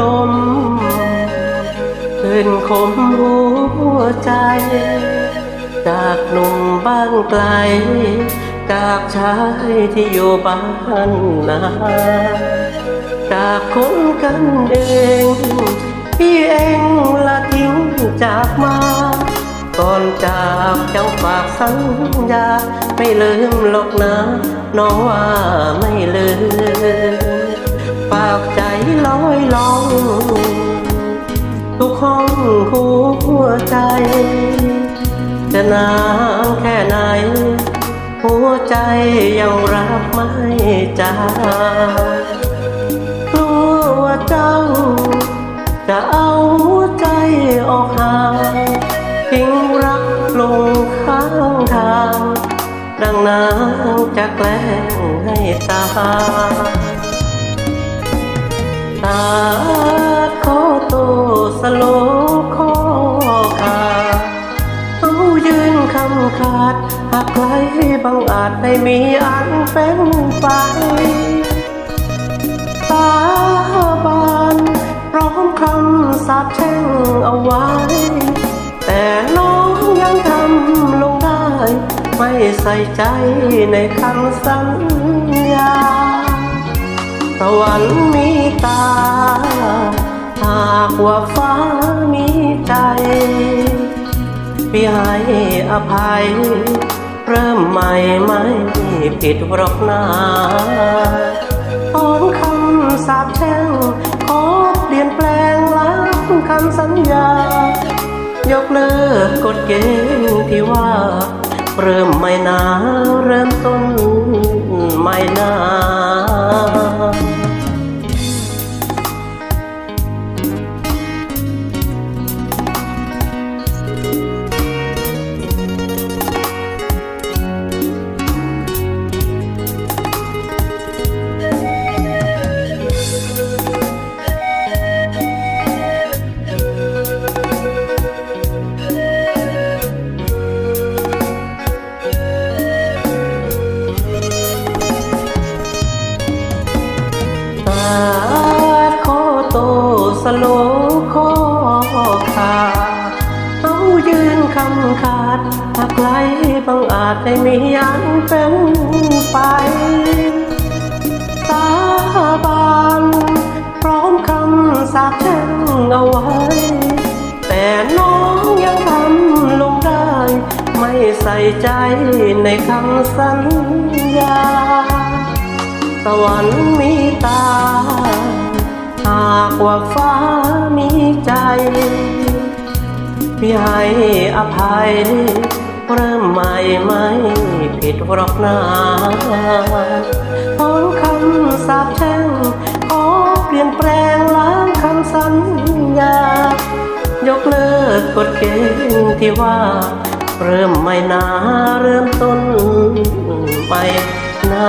ลมคืนคมหัวใจ จากหนุ่มบ้านไกล จากชายที่อยู่บ้านนาจากคนกันเองพี่เองละทิ้งจากมา ก่อนจากเจ้าฝากสัญญา ไม่ลืมหรอกนะ น้องว่าไม่ลืมากใจลอยลอง ทุกห้องหัวใจ จะนานแค่ไหน หัวใจยังรักไม่จางกลัวว่าเจ้า จะเอาหัวใจออกห่างทิ้งรักลงข้างทาง ดังน้ำจะแกล้งให้ตา ยตาขอโตสโลขอขาเอายืนคำขาดหากใครบังอาจไม่มีอันเป็นไปสาบานพร้อมคำสาปแช่งเอาไว้ แต่น้องยังทำลงได้ ไม่ใส่ใจในคำสัญญา สวรรค์มีตา หากว่าฟ้ามีใจพี่ให้อภัย เริ่มใหม่ไม่ผิดหรอกนาถอนคำสาปแช่ง ขอเปลี่ยนแปลงล้างคำสัญญา ยกเลิกกฎเกณฑ์ที่ว่า เริ่มไม่นาเริ่มต้นไม่นา สโลขอขาเอายืนคำขาดหากใครบังอาจได้มีอันเป็นไปสาบานพร้อมคำสาปแช่งเอาไว้ แต่น้องยังทำลงได้ ไม่ใส่ใจในคำสัญญา สวรรค์มีตา หากว่าฟ้ามีใจ พี่ให้อภัย เริ่มใหม่ไม่ผิดหรอกนาพ้องคำสาปแช่งขอเปลี่ยนแปลงล้างคำสัญญา ยกเลิกกฎเกณฑ์ที่ว่า เริ่มไม่นาเริ่มต้นไม่นา